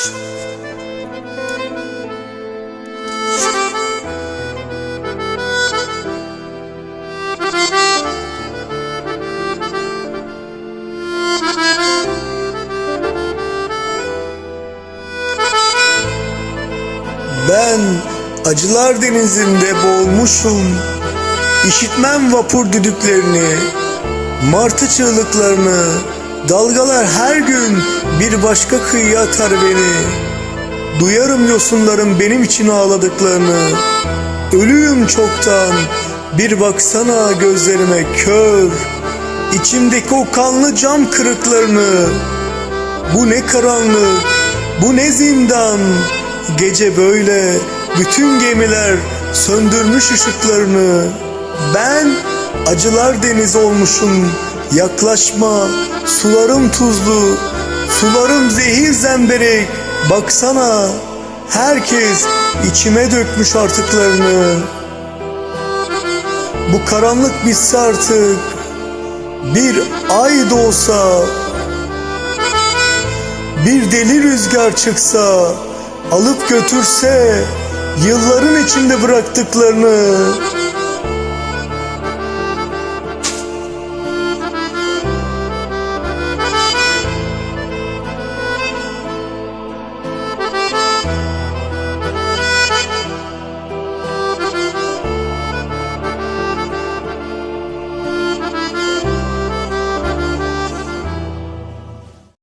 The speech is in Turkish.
Ben acılar denizinde boğulmuşum. İşitmem vapur düdüklerini, martı çığlıklarını. Dalgalar her gün bir başka kıyıya atar beni. Duyarım yosunların benim için ağladıklarını. Ölüyüm çoktan. Bir baksana gözlerime kör. İçimdeki o kanlı cam kırıklarını. Bu ne karanlık, bu ne zindan. Gece böyle bütün gemiler söndürmüş ışıklarını. Ben acılar denizi olmuşum. Yaklaşma, sularım tuzlu, sularım zehir zemberek. Baksana, herkes içime dökmüş artıklarını. Bu karanlık bitse artık. Bir ay doğsa bir deli rüzgar çıksa, alıp götürse, yılların içinde bıraktıklarını,